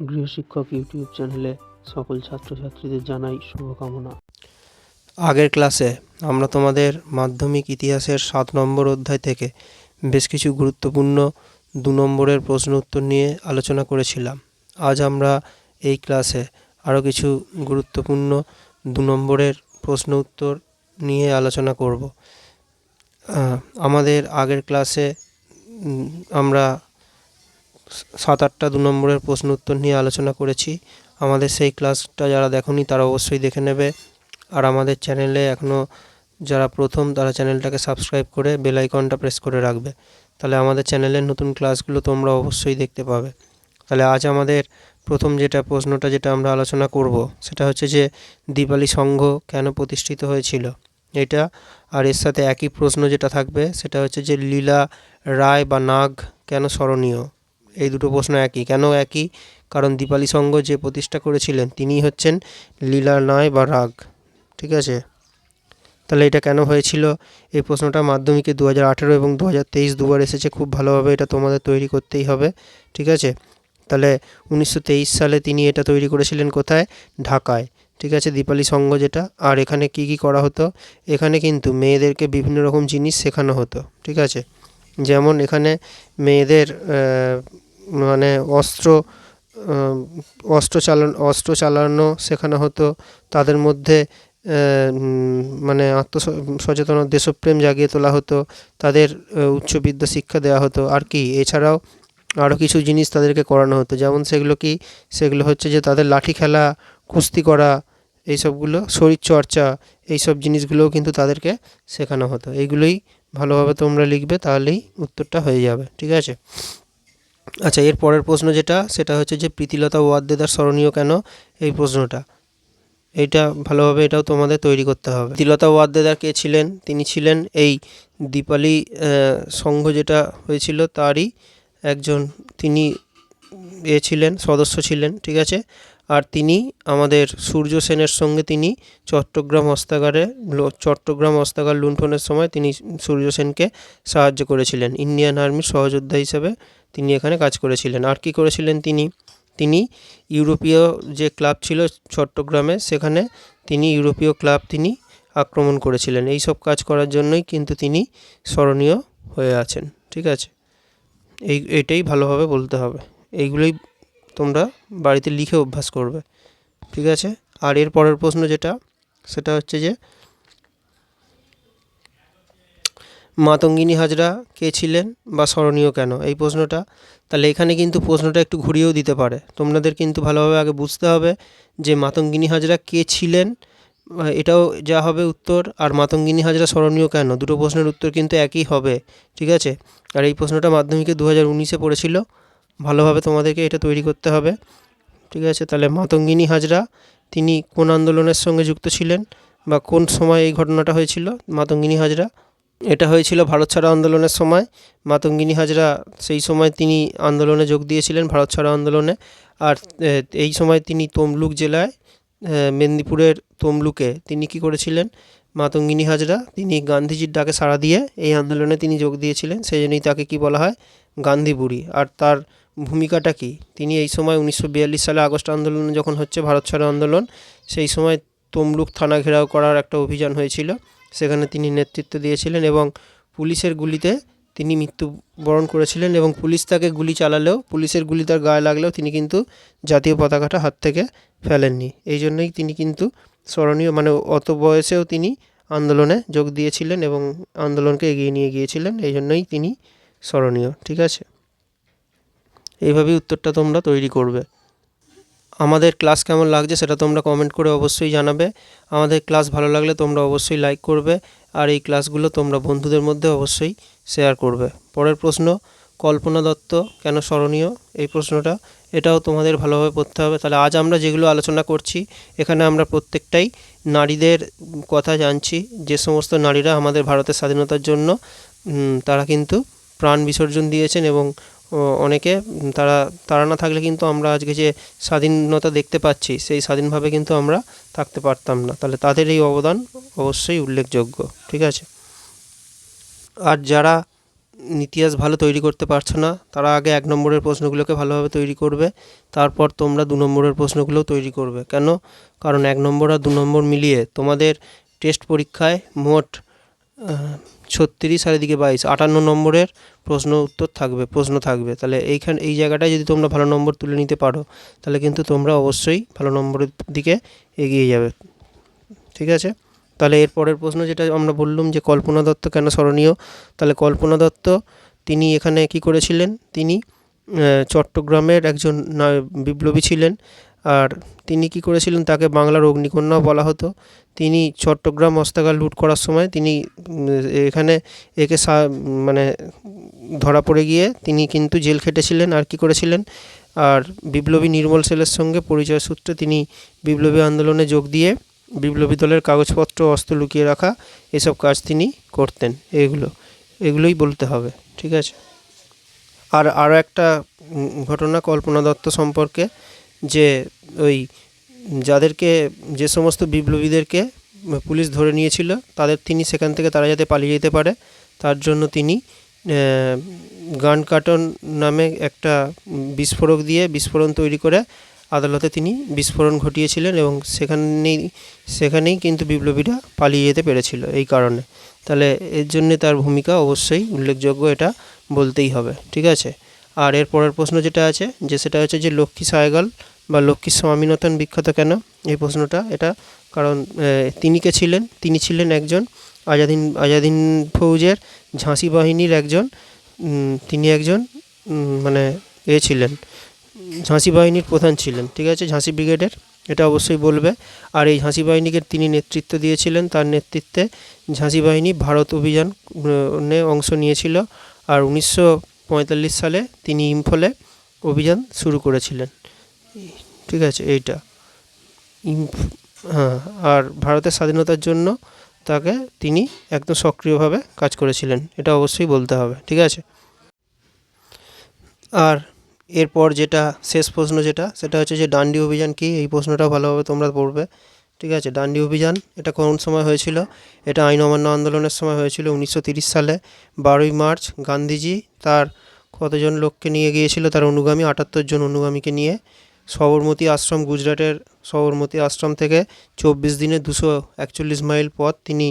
গৃহশিক্ষক YouTube চ্যানেলে সকল ছাত্রছাত্রীদের জানাই শুভকামনা। আগের ক্লাসে আমরা তোমাদের মাধ্যমিক ইতিহাসের সাত নম্বর অধ্যায় থেকে বেশ কিছু গুরুত্বপূর্ণ দু নম্বরের প্রশ্ন উত্তর নিয়ে আলোচনা করেছিলাম। আজ আমরা এই ক্লাসে আরও কিছু গুরুত্বপূর্ণ দু নম্বরের প্রশ্ন উত্তর নিয়ে আলোচনা করব। আমাদের আগের ক্লাসে আমরা সাত আটটা দু নম্বরের প্রশ্ন উত্তর নিয়ে আলোচনা করেছি। আমাদের সেই ক্লাসটা যারা দেখনি তারা অবশ্যই দেখে নেবে। আর আমাদের চ্যানেলে এখনও যারা প্রথম তারা চ্যানেলটাকে সাবস্ক্রাইব করে বেল আইকনটা প্রেস করে রাখবে। তাহলে আমাদের চ্যানেলের নতুন ক্লাসগুলো তোমরা অবশ্যই দেখতে পাবে। তাহলে আজ আমাদের প্রথম যেটা প্রশ্নটা যেটা আমরা আলোচনা করব সেটা হচ্ছে যে দীপালি সংঘ কেন প্রতিষ্ঠিত হয়েছিল? এটা আর এর সাথে একই প্রশ্ন যেটা থাকবে সেটা হচ্ছে যে লীলা রায় বা নাগ কেন স্মরণীয়? এই দুটো প্রশ্ন একই। কেন একই? কারণ দীপালি সংঘ যে প্রতিষ্ঠা করেছিলেন, তিনিই হচ্ছেন লীলা নয় বা রাগ। ঠিক আছে? তাহলে এটা কেন হয়েছিল? এই প্রশ্নটা মাধ্যমিকে দু হাজার আঠেরো এবং দু হাজার তেইশ দুবার এসেছে, খুব ভালোভাবে এটা তোমাদের তৈরি করতেই হবে। ঠিক আছে? তাহলে উনিশশো তেইশ সালে তিনি এটা তৈরি করেছিলেন কোথায়? ঢাকায়। ঠিক আছে? দীপালি সংঘ যেটা। আর এখানে কি কি করা হতো? এখানে কিন্তু মেয়েদেরকে বিভিন্ন রকম জিনিস শেখানো হতো। ঠিক আছে? যেমন এখানে মেয়েদের মানে অস্ত্র অস্ত্র চালানো অস্ত্র চালানো শেখানো হতো। তাদের মধ্যে মানে আত্মসচেতন, দেশপ্রেম জাগিয়ে তোলা হতো। তাদের উচ্চ বিদ্যা শিক্ষা দেওয়া হতো। আর কি, এছাড়াও আরও কিছু জিনিস তাদেরকে করানো হতো। যেমন সেগুলো কি, সেগুলো হচ্ছে যে তাদের লাঠি খেলা, কুস্তি করা, এইসবগুলো শরীরচর্চা এইসব জিনিসগুলোও কিন্তু তাদেরকে শেখানো হতো। এইগুলোই ভালোভাবে তোমরা লিখবে, তাহলেই উত্তরটা হয়ে যাবে। ঠিক আছে? আচ্ছা এর পরের প্রশ্ন যেটা, সেটা হচ্ছে যে প্রীতিলতা ওয়াদ্দেদার স্মরণীয় কেন? এই প্রশ্নটা। এইটা ভালোভাবে এটাও তোমাদের তৈরি করতে হবে। প্রীতিলতা ওয়াদ্দেদার কে ছিলেন? তিনি ছিলেন এই দীপালি সংঘ যেটা হয়েছিল, তারই একজন, তিনি এ ছিলেন, সদস্য ছিলেন, ঠিক আছে? আর তিনি আমাদের সূর্য সেনের সঙ্গে তিনি চট্টগ্রাম হস্তাগারে চট্টগ্রাম হস্তাগার লুণ্ঠনের সময় তিনি সূর্য সেনকে সাহায্য করেছিলেন। ইন্ডিয়ান আর্মির সহযোদ্ধা হিসেবে তিনি এখানে কাজ করেছিলেন। আর কি করেছিলেন তিনি? তিনি ইউরোপীয় যে ক্লাব ছিল চট্টগ্রামে, সেখানে তিনি ইউরোপীয় ক্লাব তিনি আক্রমণ করেছিলেন। এই সব কাজ করার জন্যই কিন্তু তিনি স্মরণীয় হয়ে আছেন। ঠিক আছে? এই, এটাই ভালোভাবে বলতে হবে। এইগুলোই তোমরা বাড়িতে লিখে অভ্যাস করবে, ঠিক আছে? আর এর পরের প্রশ্ন যেটা, সেটা হচ্ছে যে, মাতঙ্গিনী হাজরা কে ছিলেন বা স্মরণীয় কেন? এই প্রশ্নটা, তাহলে এখানে কিন্তু প্রশ্নটা একটু ঘুরিয়েও দিতে পারে। তোমাদের কিন্তু ভালোভাবে আগে বুঝতে হবে যে মাতঙ্গিনী হাজরা কে ছিলেন এটাও যা হবে উত্তর, আর মাতঙ্গিনী হাজরা স্মরণীয় কেন? দুটো প্রশ্নের উত্তর কিন্তু একই হবে, ঠিক আছে? আর এই প্রশ্নটা মাধ্যমিকে দু হাজার উনিশে পড়েছিল ভালোভাবে তোমাদেরকে এটা তৈরি করতে হবে। ঠিক আছে, তাহলে মাতঙ্গিনী হাজরা, তিনি কোন আন্দোলনের সঙ্গে যুক্ত ছিলেন বা কোন সময় এই ঘটনাটা হয়েছিল? মাতঙ্গিনী হাজরা, এটা হয়েছিল ভারত ছাড়া আন্দোলনের সময়। মাতঙ্গিনী হাজরা, সেই সময় তিনি আন্দোলনে যোগ দিয়েছিলেন ভারত ছাড়া আন্দোলনে। আর এই সময় তিনি তমলুক জেলায় মেদিনীপুরের তমলুকে তিনি কি করেছিলেন? মাতঙ্গিনী হাজরা, তিনি গান্ধীজির ডাকে সাড়া দিয়ে এই আন্দোলনে তিনি যোগ দিয়েছিলেন। সেই জন্যই তাকে কি বলা হয়? গান্ধী বুড়ি আর তার ভূমিকাটা কি? তিনি এই সময় উনিশশো বিয়াল্লিশ সালে আগস্ট আন্দোলন যখন হচ্ছে ভারত ছাড়ো আন্দোলন, সেই সময় তমলুক থানা ঘেরাও করার একটা অভিযান হয়েছিল। সেখানে তিনি নেতৃত্ব দিয়েছিলেন এবং পুলিশের গুলিতে তিনি মৃত্যুবরণ করেছিলেন এবং পুলিশ তাকে গুলি চালালেও, পুলিশের গুলি তার গায়ে লাগলেও তিনি কিন্তু জাতীয় পতাকাটা হাত থেকে ফেলেননি। এই জন্যই তিনি কিন্তু স্মরণীয় মানে অত বয়সেও তিনি আন্দোলনে যোগ দিয়েছিলেন এবং আন্দোলনকে এগিয়ে নিয়ে গিয়েছিলেন। এই জন্যই তিনি স্মরণীয়, ঠিক আছে? এইভাবেই উত্তরটা তোমরা তৈরি করবে। আমাদের ক্লাস কেমন লাগছে সেটা তোমরা কমেন্ট করে অবশ্যই জানাবে। আমাদের ক্লাস ভালো লাগলে তোমরা অবশ্যই লাইক করবে আর এই ক্লাসগুলো তোমরা বন্ধুদের মধ্যে অবশ্যই শেয়ার করবে। পরের প্রশ্ন, কল্পনা দত্ত, কেন স্মরণীয়? এই প্রশ্নটা, এটাও তোমাদের ভালোভাবে পড়তে হবে। তাহলে আজ আমরা যেগুলো আলোচনা করছি, এখানে আমরা প্রত্যেকটাই নারীদের কথা জানছি। যে সমস্ত নারীরা আমাদের ভারতের স্বাধীনতার জন্য তারা কিন্তু প্রাণ বিসর্জন দিয়েছেন এবং অনেকে তারা তারা না থাকলে কিন্তু আমরা আজকে যে স্বাধীনতা দেখতে পাচ্ছি, সেই স্বাধীনভাবে কিন্তু আমরা থাকতে পারতাম না। তাহলে তাদের এই অবদান অবশ্যই উল্লেখযোগ্য, ঠিক আছে? আর যারা ইতিহাস ভালো তৈরি করতে পারছ না, তারা আগে এক নম্বরের প্রশ্নগুলোকে ভালোভাবে তৈরি করবে, তারপর তোমরা দু নম্বরের প্রশ্নগুলোও তৈরি করবে। কেন? কারণ এক নম্বর আর দু নম্বর মিলিয়ে তোমাদের টেস্ট পরীক্ষায় মোট ছত্রিশ আর এদিকে বাইশ। আটান্ন নম্বরের প্রশ্ন উত্তর থাকবে, প্রশ্ন থাকবে। তাহলে এইখান এই জায়গাটায় যদি তোমরা ভালো নম্বর তুলে নিতে পারো, তাহলে কিন্তু তোমরা অবশ্যই ভালো নম্বরের দিকে এগিয়ে যাবে। ঠিক আছে? তাহলে এর পরের প্রশ্ন যেটা আমরা বললাম যে কল্পনা দত্ত কেন স্মরণীয়? তাহলে কল্পনা দত্ত, তিনি এখানে কি করেছিলেন? তিনি চট্টগ্রামের একজন বিপ্লবী ছিলেন। আর তিনি কি করেছিলেন? তাকে বাংলার অগ্নিকন্যাও বলা হতো। তিনি চট্টগ্রাম অস্ত্রাগার লুট করার সময় তিনি এখানে একে মানে ধরা পড়ে গিয়ে তিনি কিন্তু জেল খেটেছিলেন। আর কি করেছিলেন? আর বিপ্লবী নির্মল সেলের সঙ্গে পরিচয় সূত্রে তিনি বিপ্লবী আন্দোলনে যোগ দিয়ে বিপ্লবী দলের কাগজপত্র, অস্ত্র লুকিয়ে রাখা, এসব কাজ তিনি করতেন। এগুলো, এগুলোই বলতে হবে, ঠিক আছে? আর আরও একটা ঘটনা কল্পনা দত্ত সম্পর্কে যে ওই যাদেরকে, যে সমস্ত বিপ্লবীদেরকে পুলিশ ধরে নিয়েছিল, তাদের তিনি সেখান থেকে তারা যাতে পালিয়ে যেতে পারে, তার জন্য তিনি গান কার্টন নামে একটা বিস্ফোরক দিয়ে বিস্ফোরণ তৈরি করে আদালতে তিনি বিস্ফোরণ ঘটিয়েছিলেন এবং সেখানেই সেখানেই কিন্তু বিপ্লবীরা পালিয়ে যেতে পেরেছিল এই কারণে। তাহলে এর জন্যে তার ভূমিকা অবশ্যই উল্লেখযোগ্য, এটা বলতেই হবে, ঠিক আছে? আর এর পরের প্রশ্ন যেটা আছে, যে সেটা হচ্ছে যে লক্ষ্মী সায়গাল বা লক্ষ্মী স্বামীনাথন বিখ্যাত কেন? এই প্রশ্নটা, এটা কারণ তিনি কে ছিলেন? তিনি ছিলেন একজন আজাদিন আজাদিন ফৌজের ঝাঁসি বাহিনীর একজন তিনি একজন মানে এ ছিলেন, ঝাঁসি বাহিনীর প্রধান ছিলেন, ঠিক আছে? ঝাঁসি ব্রিগেডের, এটা অবশ্যই বলবে। আর এই ঝাঁসি বাহিনীকে তিনি নেতৃত্ব দিয়েছিলেন, তার নেতৃত্বে ঝাঁসি বাহিনী ভারত অভিযান অংশ নিয়েছিল। আর উনিশশো পঁয়তাল্লিশ সালে তিনি ইম্ফলে অভিযান শুরু করেছিলেন। ঠিক আছে, এইটা। ইম্ফ হ্যাঁ আর ভারতের স্বাধীনতার জন্য তাকে তিনি একদম সক্রিয়ভাবে কাজ করেছিলেন, এটা অবশ্যই বলতে হবে, ঠিক আছে? আর এরপর যেটা শেষ প্রশ্ন যেটা, সেটা হচ্ছে যে ডান্ডি অভিযান কি? এই প্রশ্নটা ভালোভাবে তোমরা পড়বে। ঠিক আছে, ডান্ডি অভিযান, এটা কোন সময় হয়েছিল? এটা আইন অমান্য আন্দোলনের সময় হয়েছিল উনিশশো সালে, বারোই মার্চ, গান্ধীজি তার কতজন লোককে নিয়ে গিয়েছিল? তার অনুগামী আটাত্তর জন অনুগামীকে নিয়ে সবরমতী আশ্রম, গুজরাটের সবরমতী আশ্রম থেকে চব্বিশ দিনে দুশো একচল্লিশ মাইল পথ তিনি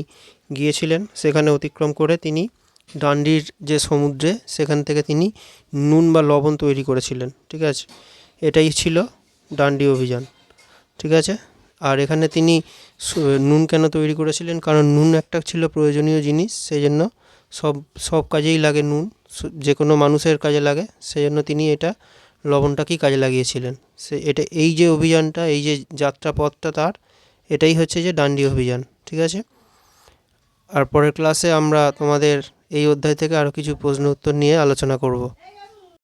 গিয়েছিলেন। সেখানে অতিক্রম করে তিনি ডান্ডির যে সমুদ্রে, সেখান থেকে তিনি নুন বা লবণ তৈরি করেছিলেন। ঠিক আছে, এটাই ছিল ডান্ডি অভিযান। ঠিক আছে আর এখানে তিনি নুন কেন তৈরি করেছিলেন? কারণ নুন একটা ছিল প্রয়োজনীয় জিনিস সেই জন্য সব সব কাজেই লাগে নুন যে কোনো মানুষের কাজে লাগে সেই জন্য তিনি এটা লবণটাকেই কাজে লাগিয়েছিলেন। সে, এটা, এই যে অভিযানটা, এই যে যাত্রাপথটা তার, এটাই হচ্ছে যে ডান্ডি অভিযান, ঠিক আছে? আর পরের ক্লাসে আমরা তোমাদের এই অধ্যায় থেকে আরও কিছু প্রশ্ন উত্তর নিয়ে আলোচনা করব।